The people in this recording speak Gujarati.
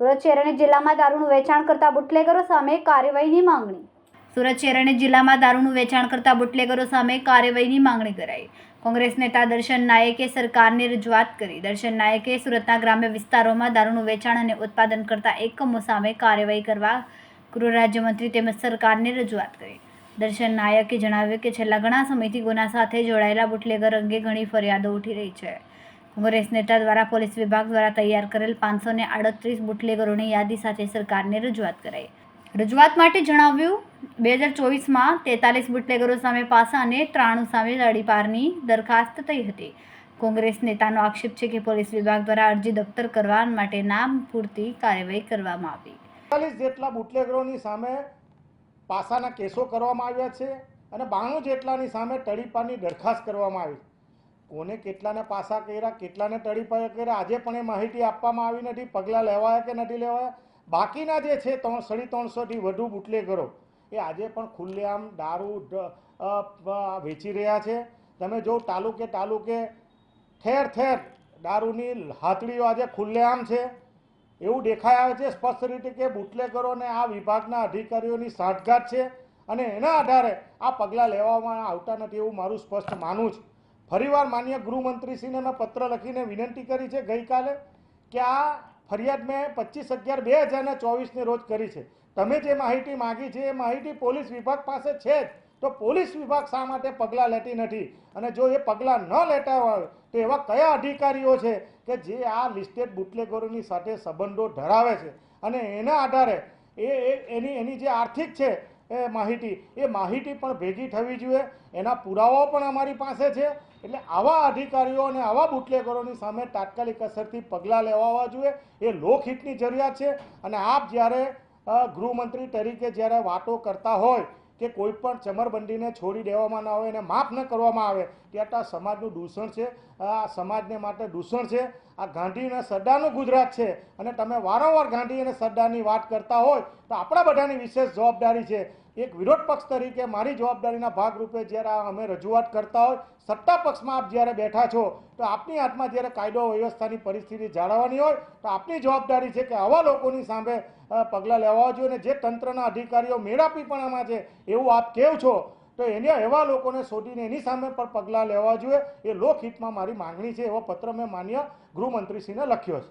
સુરત શહેર જિલ્લામાં દારૂનું વેચાણ કરતા બુટલેગરો સામે કાર્યવાહીની માંગણી. સુરત શહેર જિલ્લામાં દારૂનું વેચાણ કરતા બુટલેગરો સામે કાર્યવાહીની માંગણી કરાઈ. કોંગ્રેસ નેતા દર્શન નાયકે સરકારની રજૂઆત કરી. દર્શન નાયકે સુરતના ગ્રામ્ય વિસ્તારોમાં દારૂનું વેચાણ અને ઉત્પાદન કરતા એકમો સામે કાર્યવાહી કરવા ગૃહ રાજ્યમંત્રી તેમજ સરકારને રજૂઆત કરી. દર્શન નાયકે જણાવ્યું કે છેલ્લા ઘણા સમયથી ગુના સાથે જોડાયેલા બુટલેગર અંગે ઘણી ફરિયાદો ઉઠી રહી છે. કોંગ્રેસ નેતા દ્વારા પોલીસ વિભાગ દ્વારા તૈયાર કરેલ પાંચસો ને આડત્રીસ બુટલેગરોની યાદી સાથે સરકારને રજૂઆત કરાઈ. રજૂઆત માટે જણાવ્યું, બે હજાર ચોવીસમાં તેતાલીસ બુટલેગરો સામે પાસા અને ત્રાણું સામે લડીપારની દરખાસ્ત થઈ હતી. કોંગ્રેસ નેતાનો આક્ષેપ છે કે પોલીસ વિભાગ દ્વારા અરજી દફતર કરવા માટે નામ પૂરતી કાર્યવાહી કરવામાં આવી. જેટલા બુટલેગરોની સામે પાસાના કેસો કરવામાં આવ્યા છે અને બાણું જેટલાની સામે તડીપાની દરખાસ્ત કરવામાં આવી. કોને કેટલાને પાસા કર્યા, કેટલાને તડીપા કર્યા, આજે પણ એ માહિતી આપવામાં આવી નથી, પગલાં લેવાયા કે નથી લેવાયા? બાકીના જે છે, ત્રણ, સાડી ત્રણસોથી વધુ બુટલેગરો, એ આજે પણ ખુલ્લેઆમ દારૂ વેચી રહ્યા છે. તમે જો તાલુકે તાલુકે ઠેર ઠેર દારૂની હાથડીઓ આજે ખુલ્લેઆમ છે. એવું દેખાઈ આવે છે, સ્પષ્ટ રીતે કે બુટલેગરોને આ વિભાગના અધિકારીઓની સાંઠગાંઠ છે અને એના આધારે આ પગલાં લેવામાં આવતા નથી એવું મારું સ્પષ્ટ માનવું છે. ફરીવાર માન્ય ગૃહમંત્રીશ્રીને મેં પત્ર લખીને વિનંતી કરી છે ગઈકાલે કે આ ફરિયાદ મેં પચીસ અગિયાર બે હજારના ચોવીસને રોજ કરી છે. તમે જે માહિતી માગી છે, એ માહિતી પોલીસ વિભાગ પાસે છે જ. તો પોલીસ વિભાગ શા માટે પગલાં લેતી નથી? અને જો એ પગલાં ન લેતા હોય, તો એવા કયા અધિકારીઓ છે કે જે આ લિસ્ટેડ બુટલેગરોની સાથે સંબંધો ધરાવે છે? અને એના આધારે એ એની એની જે આર્થિક છે એ માહિતી એ માહિતી પણ ભેગી થવી જોઈએ. એના પુરાવાઓ પણ અમારી પાસે છે. એટલે આવા અધિકારીઓ અને આવા બુટલેગરોની સામે તાત્કાલિક અસરથી પગલાં લેવા જોઈએ. એ લોકહિતની જરૂરિયાત છે. અને આપ જ્યારે ગૃહમંત્રી તરીકે જ્યારે વાતો કરતા હોય કે કોઈ પણ ચમરબંધીને છોડી દેવામાં ના આવે અને માફ ન કરવામાં આવે કે આ સમાજનું દૂષણ છે, આ સમાજને માટે દૂષણ છે. આ ગાંધી અને સરદારનું ગુજરાત છે. અને તમે વારંવાર ગાંધી અને સરદારની વાત કરતા હોય તો આપણા બધાની વિશેષ જવાબદારી છે. એક વિરોધ પક્ષ તરીકે મારી જવાબદારીના ભાગરૂપે જ્યારે અમે રજૂઆત કરતા હોય, સત્તા પક્ષમાં આપ જ્યારે બેઠા છો, તો આપની હાથમાં જ્યારે કાયદો વ્યવસ્થાની પરિસ્થિતિ જાળવવાની હોય, તો આપની જવાબદારી છે કે આવા લોકોની સામે પગલાં લેવા જોઈએ અને જે તંત્રના અધિકારીઓ મેળાપીપણામાં છે એવું આપ કેવ છો, તો એને એવા લોકોને શોધીને એની સામે પણ પગલાં લેવા જોઈએ. એ લોકહિતમાં મારી માંગણી છે એવો પત્ર મેં માન્ય ગૃહમંત્રીશ્રીને લખ્યો છે.